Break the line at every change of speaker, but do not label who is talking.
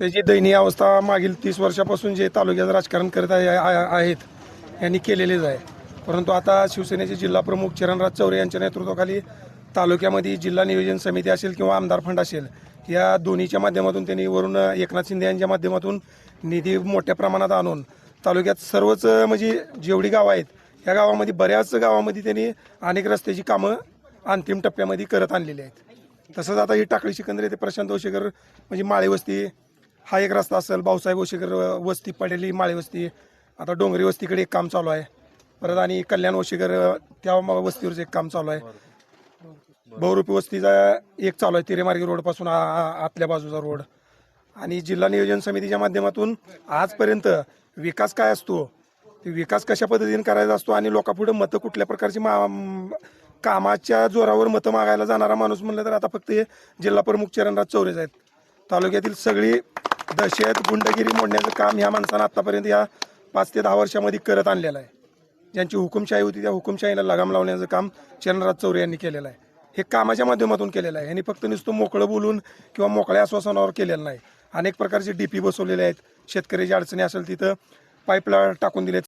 त्याची दयनीय अवस्था मागील तीस वर्षापासून जे तालुक्याचं राजकारण करत आहे आ- आहेत यांनी केलेलेच आहे. परंतु आता शिवसेनेचे जिल्हा प्रमुख चरणराज चौरे यांच्या नेतृत्वाखाली तालुक्यामध्ये जिल्हा नियोजन समिती असेल किंवा आमदार फंड असेल या दोन्हीच्या माध्यमातून त्यांनी वरून एकनाथ शिंदे यांच्या माध्यमातून निधी मोठ्या प्रमाणात आणून तालुक्यात सर्वच म्हणजे जेवढी गावं आहेत या गावामध्ये बऱ्याच गावामध्ये त्यांनी अनेक रस्त्याची कामं अंतिम टप्प्यामध्ये करत आणलेली आहेत. तसंच आता ही टाकळी सिकंदर येथे प्रशांत ओशेकर म्हणजे माळेवस्ती हा एक रस्ता असेल भाऊसाहेब ओशेकर वस्ती पडलेली माळी वस्ती. आता डोंगरी वस्तीकडे एक काम चालू आहे. परत आणि कल्याण ओशेकर त्या वस्तीवरच वस्तीवरचं एक काम चालू आहे. बहुरूपी वस्तीचा एक चालू आहे तिरेमार्गी रोडपासून आ- आतल्या बाजूचा रोड. आणि जिल्हा नियोजन समितीच्या माध्यमातून आजपर्यंत विकास काय असतो ते विकास कशा पद्धतीने करायचा असतो आणि लोकांपुढे मतं कुठल्या प्रकारची मा कामाच्या जोरावर मतं मागायला जाणारा माणूस म्हणलं तर आता फक्त हे जिल्हा प्रमुख चरणराज चौरेच आहेत. तालुक्यातील सगळी दहशत गुंडगिरी मोडण्याचं काम ह्या माणसानं आतापर्यंत या पाच ते दहा वर्षामध्ये करत आणलेलं आहे. ज्यांची हुकुमशाही होती त्या हुकुमशाहीला लगाम लावण्याचं काम चरणराज चौरे यांनी केलेलं आहे. हे कामाच्या माध्यमातून केलेलं आहे. यांनी फक्त नुसतं मोकळं बोलून किंवा मोकळ्या आश्वासनावर केलेलं नाही. अनेक प्रकारचे डी पी बसवलेले आहेत. शेतकऱ्याची अडचणी असेल तिथं पाईपला टाकून दिलेत.